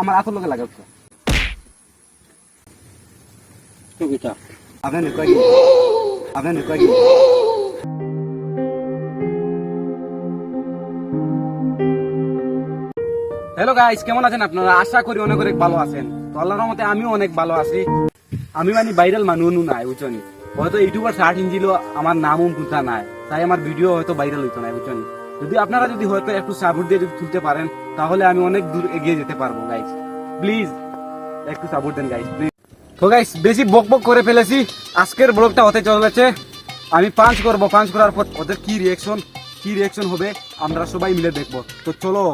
আমার আসল লোকে লাগে টুকিটা আপনি নিশ্চয় কি আপনি নিশ্চয় কি হ্যালো গাইস কেমন আছেন আপনারা? আশা করি অনেক অনেক ভালো আছেন। তো আল্লাহর রহমতে আমিও অনেক ভালো আছি। আমি মানে ভাইরাল মানুষ নাই বুঝছনি? হয়তো ইউটিউবার সার্চ ইঞ্জিনও আমার নামও খুলতা নাই। তাই আমার ভিডিও হয়তো ভাইরাল হইতো না বুঝছনি? যদি আপনারা যদি হয়তো একটু সাপোর্ট দিয়ে যদি তুলতে পারেন, তাহলে আমি অনেক দূর এগিয়ে যেতে পারব গাইস প্লিজ একটু সাপোর্ট দেন গাইস প্লিজ তো গাইস বেশি বক বক করে ফেলেছি। আজকের ব্লগটা হতে চলেছে। আমি পাঞ্চ করব পাঞ্চ করার পর ওদের কি রিয়েকশন কি রিয়েকশন হবে, আমরা সবাই মিলে দেখব। তো চলো।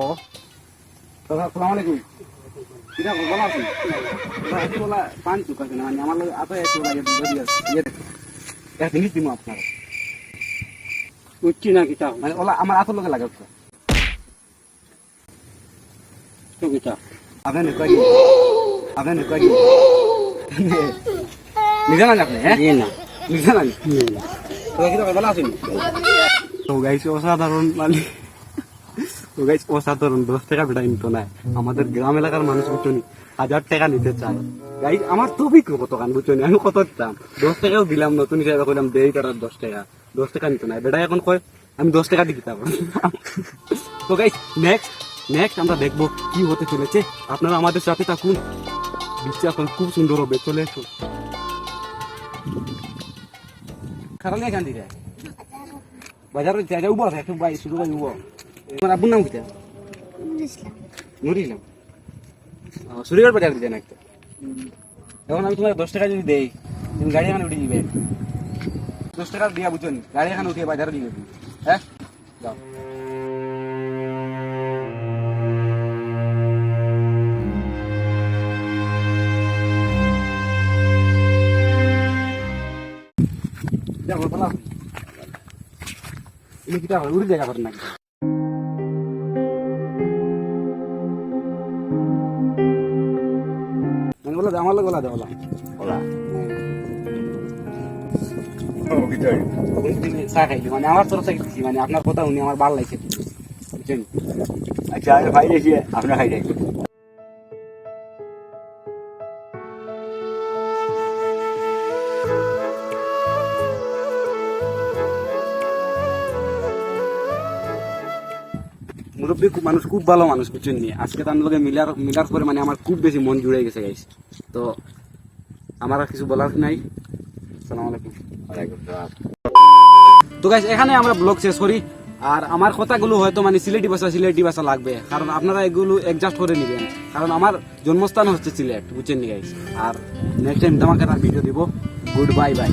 পান মানে আমার আতো যদি ইয়ে এক জিনিস আপনার। উঠছি না কিতা মানে ওলা আমার আতো লগে লাগে হচ্ছে। টুকিটা আপনি নিশ্চয় আপনি নিশ্চয় কি? নিজে না আপনি হ্যাঁ? না। নিজে না। তো কিরা ভালো আছেন তো গাইস অসাধারণ মানে তো গাইস অসাধারণ দশ টাকা বেটা নিত না আমাদের গ্রাম এলাকার মানুষ বুঝছনি হাজার টাকা নিতে চায়। গাইস আমার তো বিক্রি কত কান বুঝছনি? আমি কত দিতাম? দশ টাকাও দিলাম নতুন হিসাবে কইলাম দেই তারা দশ টাকা। দশ টাকা নিত না। বেটা এখন কয় আমি দশ টাকা দিয়ে দিতাম তো গাইস নেক্সট নেক্সট আমরা দেখব কি হতে চলেছে। আপনারা আমাদের সাথে থাকুন। বিচ্ছে এখন খুব সুন্দর হবে চলে এসো খারাপ এখান থেকে বাজারে জায়গা উবো আছে একটু বাই শুরু বাই উবো তোমার আব্বুর নাম কিটা নুর ইসলাম। সুরিগড় বাজার দিতে না একটা এখন আমি তোমার দশ টাকা যদি দেই তুমি গাড়ি এখানে উঠে দিবে। দশ টাকা দিয়া বুঝছ নি? গাড়ি এখানে উঠে বাজারে দিবে। তুমি। হ্যাঁ? যাও। আমার লোক বলা দে চা খাইলি মানে আমার তরফ থেকে দিছি মানে আপনার কথা উনি আমার ভালো লাগছে বুঝছেন? আচ্ছা আর ভাই আপনার খাই যাই মুরব্বী খুব মানুষ খুব ভালো মানুষ বুঝছেন নি? আজকে তার লগে মিলার মিলার পরে মানে আমার খুব বেশি মন জুড়ে গেছে গাইস তো আমার আর কিছু বলার নাই। আলাইকুম। তো গাইস এখানে আমরা ব্লগ শেষ করি। আর আমার কথাগুলো হয়তো মানে সিলেটি ভাষা সিলেটি ভাষা লাগবে। কারণ আপনারা এগুলো অ্যাডজাস্ট করে নেবেন। কারণ আমার জন্মস্থান হচ্ছে সিলেট বুঝছেন গাইস আর নেক্সট টাইম তোমাকে তার ভিডিও দিব। Good bye bye